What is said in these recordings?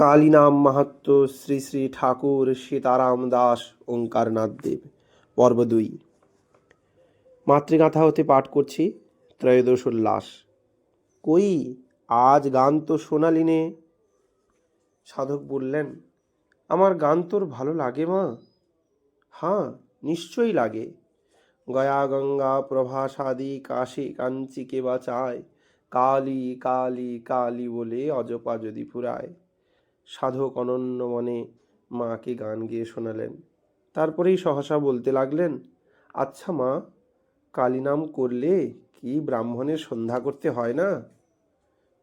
কালী নাম মাহাত্ম শ্রী শ্রী ঠাকুর সীতারাম দাস ওঙ্কারনাথ দেব। পর্ব দুই। মাতৃগাথা হতে পাঠ করছি ত্রয়োদশ উল্লাস কই, আজ গান তো শোনালি নে। সাধক বললেন, আমার গান তোর ভালো লাগে মা? হ্যাঁ নিশ্চয়ই লাগে। গয়া গঙ্গা প্রভাসাদি কাশী কাঞ্চি কে বাঁচায়, কালী কালী কালী বলে অজপা যদি ফুরায়। সাধক অনন্য মনে মাকে গান গেয়ে শোনালেন। তারপরেই সহসা বলতে লাগলেন আচ্ছা মা কালী নাম করলে কি ব্রাহ্মণের সন্ধ্যা করতে হয় না?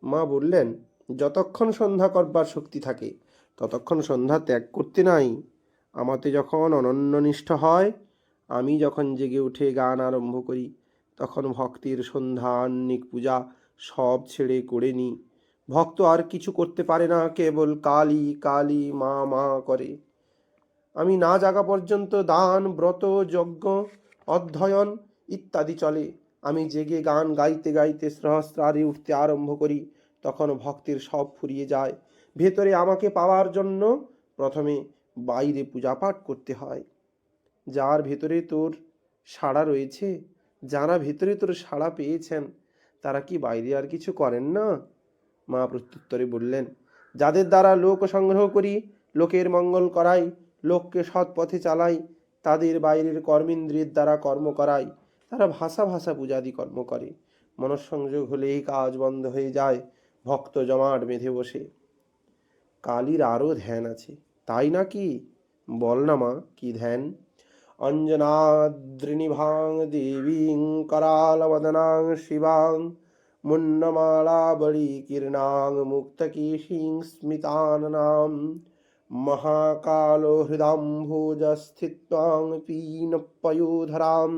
মা বললেন, যতক্ষণ সন্ধ্যা করবার শক্তি থাকে, ততক্ষণ সন্ধ্যা ত্যাগ করতে নাই। আমাতে যখন অনন্যনিষ্ঠ হয়, আমি যখন জেগে উঠে গান আরম্ভ করি, তখন ভক্তির সন্ধ্যা, আহ্নিক পূজা সব ছেড়ে করে নিই ভক্ত আর কিছু করতে পারে না, কেবল কালী কালী মা মা করে। আমি না জাগা পর্যন্ত দান, ব্রত, যজ্ঞ, অধ্যয়ন ইত্যাদি চলে। আমি জেগে গান গাইতে গাইতে সহস্রারে উঠতে আরম্ভ করি, তখন ভক্তির সব ফুরিয়ে যায়। ভেতরে আমাকে পাওয়ার জন্য প্রথমে বাইরে পূজা পাঠ করতে হয়। যার ভেতরে তোর সাড়া রয়েছে, যারা ভেতরে তোর সাড়া পেয়েছেন, তারা কি বাইরে আর কিছু করেন না? মা প্রত্যুত্তরে বললেন, যাদের দ্বারা লোক সংগ্রহ করি, লোকের মঙ্গল করাই, লোককে সৎ পথে চালাই, তাদের বাইরের কর্মেন্দ্রের দ্বারা কর্ম করাই, তারা ভাষা ভাষা পূজাদি কর্ম করে। মনঃসংযোগ হলে এই কাজ বন্ধ হয়ে যায়, ভক্ত জমাট বেঁধে বসে। কালীর আরও ধ্যান আছে, তাই নাকি? বল না মা, কি ধ্যান? অঞ্জনাদ্রিনিভাং দেবীং করালবদনাং শিবাং मुन्नमालाबलीकीर्णां मुक्तकेशीं स्मिताननां महाकालो हृदाम्भोजस्थित्वां पीनपयोधरां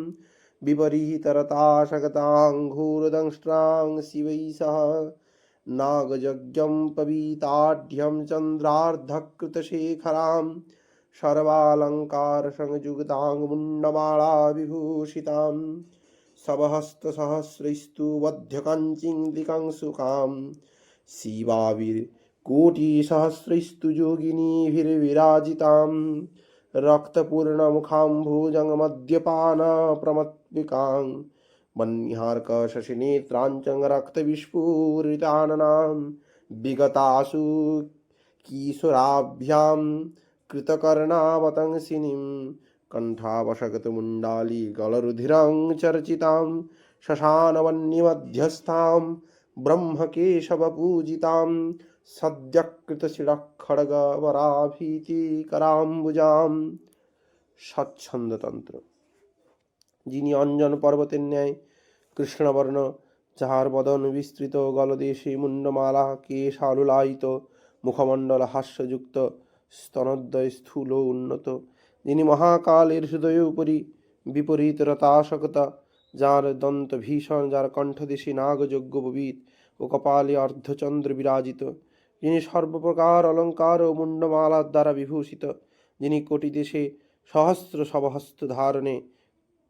विपरीतरताशगताङ्घूरदंष्ट्रां शिवैः सह नागयज्ञं पवीताढ्यं चन्द्रार्धकृतशेखरां सर्वालङ्कारसंयुक्तां मुण्डमाला सवहस्तसहस्रैस्तु वध्यकाञ्चिङ्लिकांसुकां शिवाविर्कोटिसहस्रैस्तु योगिनीभिर्विराजितां रक्तपूर्णमुखां भुजङ्गमद्यपानप्रमत्विकां वह्निहार्कशशिनेत्राञ्चं रक्तविस्फूरिताननां विगतासु किशोराभ्यां कृतकर्णावतंसिनीं কণ্ঠাবশগতমুণ্ডালী গলরুধিরং চর্চিতাম শশানবন্নিমধ্যস্থাম ব্রহ্মকেশবপূজিতাম সদ্যকৃতশিরক্ষড়গবরাভীতিকরাম্বুজাম স্বচ্ছন্দতন্ত্র যিনি অঞ্জন পর্বতের ন্যায় কৃষ্ণবর্ণ, যাহার বদন বিস্তৃত, গলদেশে মুন্ডমালা কেশালুলায়িত, মুখমণ্ডল হাস্যযুক্ত, স্তনদ্বয় স্থূল উন্নত যিনি মহাকালের হৃদয় উপরি বিপরীত রতাশকতা, যার দন্ত ভীষণ, যার কণ্ঠদেশী নাগযজ্ঞবিদ ও কপালে অর্ধচন্দ্র বিরাজিত। যিনি সর্বপ্রকার অলঙ্কার ও মুন্ডমালার দ্বারা বিভূষিত। যিনি কোটি দেশে সহস্র সবহস্ত ধারণে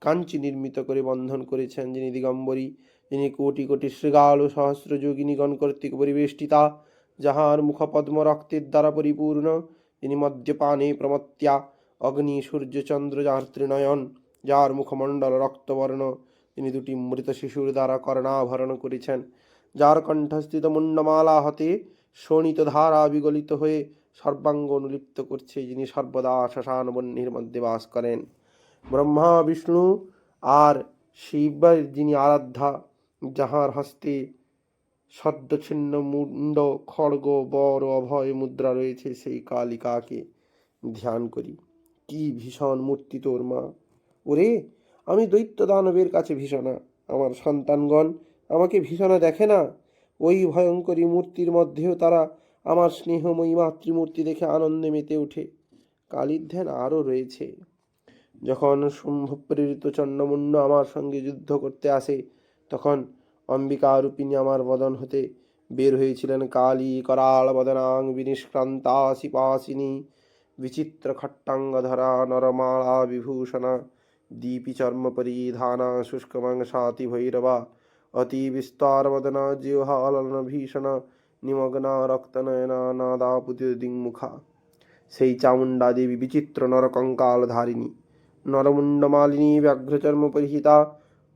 কাঞ্চি নির্মিত করে বন্ধন করেছেন। যিনি দিগম্বরী, যিনি কোটি কোটি শৃগাল ও সহস্র যোগিনীগণ কর্তৃক পরিবেষ্টিতা, যাহার মুখপদ্ম রক্তের দ্বারা পরিপূর্ণ। যিনি মদ্যপানে প্রমত্য়া অগ্নি, সূর্য, চন্দ্র, যার ত্রিনয়ন, যার মুখমণ্ডল, রক্তবর্ণ, তিনি দুটি মৃত শিশুর দ্বারা কর্ণাভরণ করেছেন। যার কণ্ঠস্থিত মুন্ডমালা হতে শোণিত ধারা বিগলিত হয়ে সর্বাঙ্গ অনুলিপ্ত করছে, যিনি সর্বদা শ্মশান বন্যের মধ্যে বাস করেন। ব্রহ্মা, বিষ্ণু আর শিবের যিনি আরাধ্যা, যাহার হস্তে সদ্যছিন্ন মুন্ড খড়গ, বর, অভয়, মুদ্রা রয়েছে, সেই কালিকাকে ধ্যান করি। কি ভীষণ মূর্তি তোর মা। ওরে, আমি দৈত্য দানবের কাছে ভীষণা। আমার সন্তানগণ আমাকে ভীষণা দেখে না। ওই ভয়ঙ্করী মূর্তির মধ্যেও তারা আমার স্নেহময়ী মাতৃমূর্তি দেখে আনন্দে মেতে ওঠে। কালীর ধ্যান আরও রয়েছে। যখন শুম্ভ প্রেরিত চন্ডমুণ্ড আমার সঙ্গে যুদ্ধ করতে আসে, তখন অম্বিকা রূপিণী আমার বদন হতে বের হয়েছিলেন। কালী করাল বদনাং বিনিষ্ক্রান্তা শিপাসিনী विचित्र खट्टाङ्गधरा नरमाला विभूषणा दीपिचर्मपरिधाना शुष्कमङ्गसाति भैरवा अतिविस्तारवदना जिह्वालनभीषण নিমগ্না রক্তনয়না নাদাপুতিদিংমুখা সেই চামুণ্ডা দেবী বিচিত্র নরকঙ্কাল ধারিণী নরমুণ্ডমালিনী ব্যাঘ্রচর্ম পরিহিতা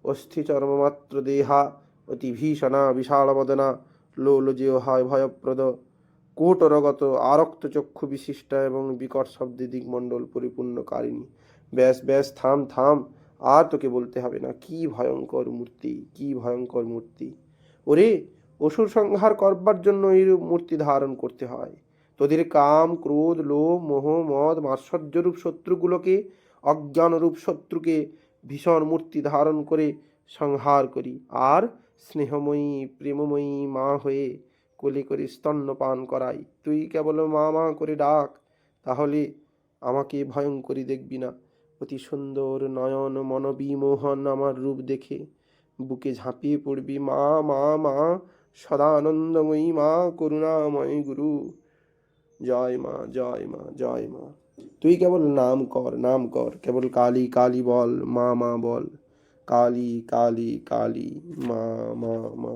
অস্থিচর্মমাত্র দেহা অতি ভীষণা বিশালবদনা লোলজেহায় ভয়প্রদ কোটরগত আরক্ত চক্ষু বিশিষ্টা এবং বিকট শব্দে দিগমণ্ডল পরিপূর্ণকারিণী ব্যাস ব্যাস, থাম থাম, আর তোকে বলতে হবে না। কি ভয়ঙ্কর মূর্তি, কি ভয়ঙ্কর মূর্তি। ওরে, অসুর সংহার করবার জন্য এই মূর্তি ধারণ করতে হয়। তোদের কাম, ক্রোধ, লোভ, মোহ, মদ, মাৎসর্যরূপ শত্রুগুলোকে, অজ্ঞানরূপ শত্রুকে ভীষণ মূর্তি ধারণ করে সংহার করি। আর স্নেহময়ী, প্রেমময়ী মা হয়ে কোলে করে স্তন্যপান করাই। তুই কেবল মা মা করে ডাক, তাহলে আমাকে ভয়ঙ্করী দেখবি না। অতি সুন্দর নয়ন মনবিমোহন আমার রূপ দেখে। বুকে ঝাঁপিয়ে পড়বি মা মা মা, সদানন্দময়ী মা, করুণাময়ী গুরু। জয় মা জয় মা জয় মা। তুই কেবল নাম কর নাম কর, কেবল কালী কালী বল, মা মা বল। কালী কালী কালী, মা মা মা।